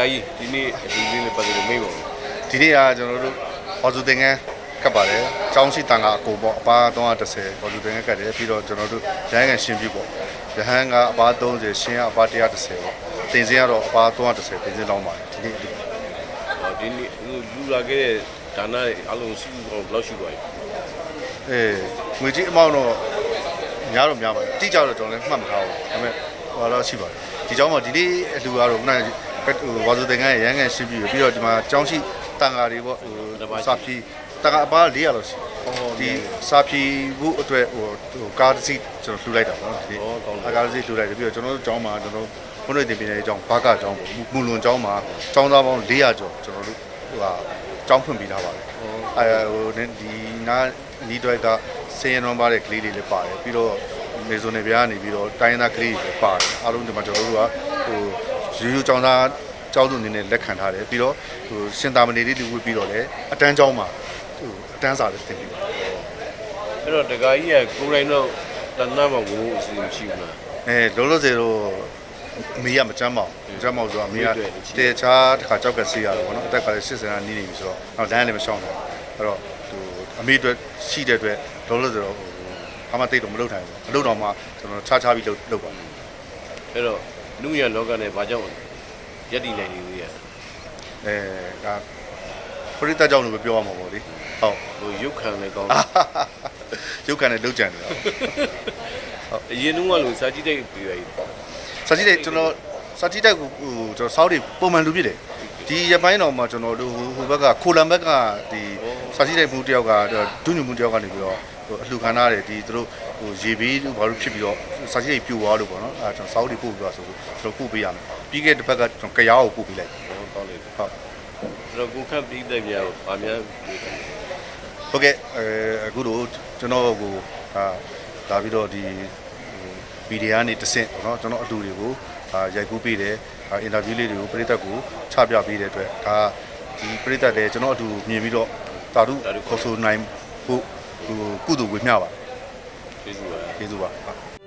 ကာကြီးဒီနေ့ဒီနေ့လည်းပတ်သက်လို့မိတ်ပါဘူးဒီနေ့ကကျွန်တော်တို့ဟော်စုတင်ငန်းကပ်ပါတယ်။ကျောင်းရှိတန်ကအကိုပေါ့အပါ330ဟော်စုတင်ငန်းကပ်တယ်ပြီးတော့ကျွန်တော်တို့ရဟန်းကန်ရှင်ပြပေါ့။ရဟန်းကအပါ30ရှင်ကအပါ130ပေါ့။တင်စင်းကတော့အပါ330တင်စင်းလောင်းပါတယ်ဒီနေ့ဟောဒီနေ့လူလာခဲ့တဲ့ဒါနတွေအလုံးစုတော့ဘယ်လောက်ရှိသွားပြီအဲငွေကြီးအမောင်းတော့များတော့များပါတယ်။တိကျတော့ကျွန်တော်လည်းမှတ်မထားဘူး။ဒါပေမဲ့ဟိုတော့ရှိပါတယ်။ဒီကျောင်းမှာဒီနေ့အလူကတော့ခုနက ဟိုဝါစုတင်ငန်းရဲ့ရဟန်းကန်ရှင်ပြပြီးတော့ဒီမှာကျောင်းရှိတန်ဃာတွေပေါ့ဟိုစာဖြီတန်ဃာအပါ400လောက်ရှိဒီစာဖြီဘူးအတွက်ဟိုဟိုကားတစ်စီးကျွန်တော်လှူလိုက်တာပေါ့နော်ဒီအကားတစ်စီးလှူလိုက်တယ်ပြီးတော့ကျွန်တော်တို့ကျောင်းမှာကျွန်တော်ဘုန်းတော်တင်ပြနေတဲ့ကျောင်းဘာကကျောင်းပေါ့မူလွန်ကျောင်းမှာကျောင်းသားပေါင်း400ကျော်ကျွန်တော်တို့ဟိုဟာကျောင်းဖွင့်ပေးထားပါတယ်အဲဟိုဒီနာနီးတွက်ကဆေးရံတော်ပါတဲ့ကလေးတွေလည်းပါတယ်ပြီးတော့မေဇွန်နေပြားကနေပြီးတော့တိုင်းရင်းသားကလေးတွေလည်းပါတယ်အားလုံးဒီမှာကျွန်တော်တို့ကဟို ရိုးရိုးကျောင်းသားကျောင်းသူအနေနဲ့လက်ခံထားတယ်ပြီးတော့ဟိုရှင်သာမဏေလေးတွေဝတ်ပြီးတော့လည်းအတန်းကျောင်းမှာဟိုအတန်းစာလည်းတင်ပြီးပါအဲ့တော့တကာကြီးကကိုယ်တိုင်တော့တဏ္ဍမှာဝင်ဖို့အစီအစဉ်ရှိဘူးလားအဲလောလောဆယ်တော့အမေကမကြမ်းပါဘူးမကြမ်းပါဘူးဆိုတော့အမေကဟုတ်တယ်ရှိတယ်တေချာတစ်ခါကြောက်ကဆေးရတယ်ပေါ့နော်အသက်ကလည်း80နာနီးနေပြီဆိုတော့နောက်လမ်းလည်းမရှောင်နိုင်ဘူးအဲ့တော့ဟိုအမေအတွက်ရှိတဲ့အတွက်လောလောဆယ်တော့ဟိုဘာမှတိတ်တော့မလုပ်နိုင်ဘူးမလုပ်တော့မှကျွန်တော်ခြားခြားပြီးလုပ်လုပ်ပါအဲ့တော့ လူရလောကနဲ့ဘာကြောင့်ရက်တည်နိုင်နေလို့ရအဲဒါပရိသတ်ကြောင့်လို့ပဲပြောရမှာပေါ့လေဟုတ်ဟိုရုပ်ခံလည်းကောင်းရုပ်ခံနဲ့လုတ်ကြံနေတာအရင်တုန်းကလို့စာကြည့်တဲ့ပြရည်စာကြည့်တဲ့ကျွန်တော်စာကြည့်တဲ့ဟိုကျွန်တော်စောက်တွေပုံမှန်လူပြည့်တယ်ဒီရပိုင်းတော်မှာကျွန်တော်တို့ဟိုဘက်ကခိုလံဘက်ကဒီစာကြည့်တဲ့မှုတယောက်ကဒုညမှုတယောက်ကနေပြီးတော့ဟို အလှခံထားတယ်ဒီသူတို့ဟိုရေဘေးလို့ဘာလို့ဖြစ်ပြီးတော့စာကြည့်တွေပြိုသွားလို့ပေါ့နော်အဲကျွန်တော်စောက်တွေပို့ပြီးတော့ဆိုကျွန်တော်ပို့ပေးရမယ်ပြီးခဲ့တဲ့တစ်ပတ်ကကျွန်တော်ကရားကိုပို့ပေးလိုက်ဟောကောင်းလေဟုတ်အဲ့တော့ကိုခန့်ပြီးတဲ့များဗာများပြောတယ်ဟုတ်ကဲ့အဲအခုတို့ကျွန်တော်ကိုဒါလာပြီးတော့ဒီဗီဒီယိုကနေတဆင့်ပေါ့နော်ကျွန်တော်အတူတွေကိုဒါရိုက်ကူးပေးတယ်ဒါအင်တာဗျူးလေးတွေကိုပြည်သက်ကိုချပြပေးတဲ့အတွက်ဒါဒီပြည်သက်လည်းကျွန်တော်အတူမြင်ပြီးတော့တာတို့ခေါ်ဆိုနိုင်ဖို့ ဟိုကုသိုလ်ဝေမျှပါကျေးဇူးပါကျေးဇူးပါ